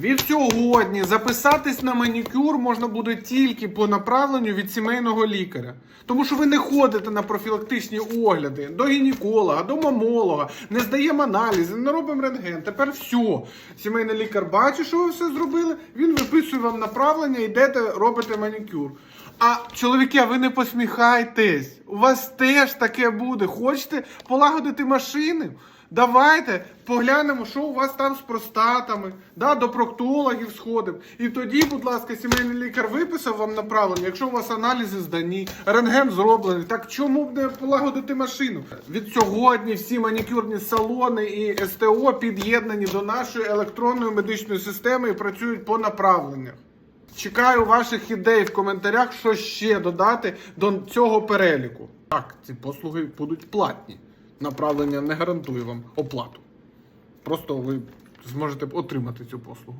Від сьогодні записатись на манікюр можна буде тільки по направленню від сімейного лікаря. Тому що ви не ходите на профілактичні огляди до гінеколога, до мамолога, не здаємо аналізи, не робимо рентген. Тепер все. Сімейний лікар бачить, що ви все зробили, він виписує вам направлення, йдете, робите манікюр. А чоловіки, ви не посміхайтесь. У вас теж таке буде. Хочете полагодити машини? Давайте поглянемо, що у вас там з простатами, да, до проктологів сходимо. І тоді, будь ласка, сімейний лікар виписав вам направлення, якщо у вас аналізи здані, рентген зроблений, так чому б не полагодити машину? Від сьогодні всі манікюрні салони і СТО під'єднані до нашої електронної медичної системи і працюють по направленнях. Чекаю ваших ідей в коментарях, що ще додати до цього переліку. Так, ці послуги будуть платні. Направлення не гарантує вам оплату. Просто ви зможете отримати цю послугу.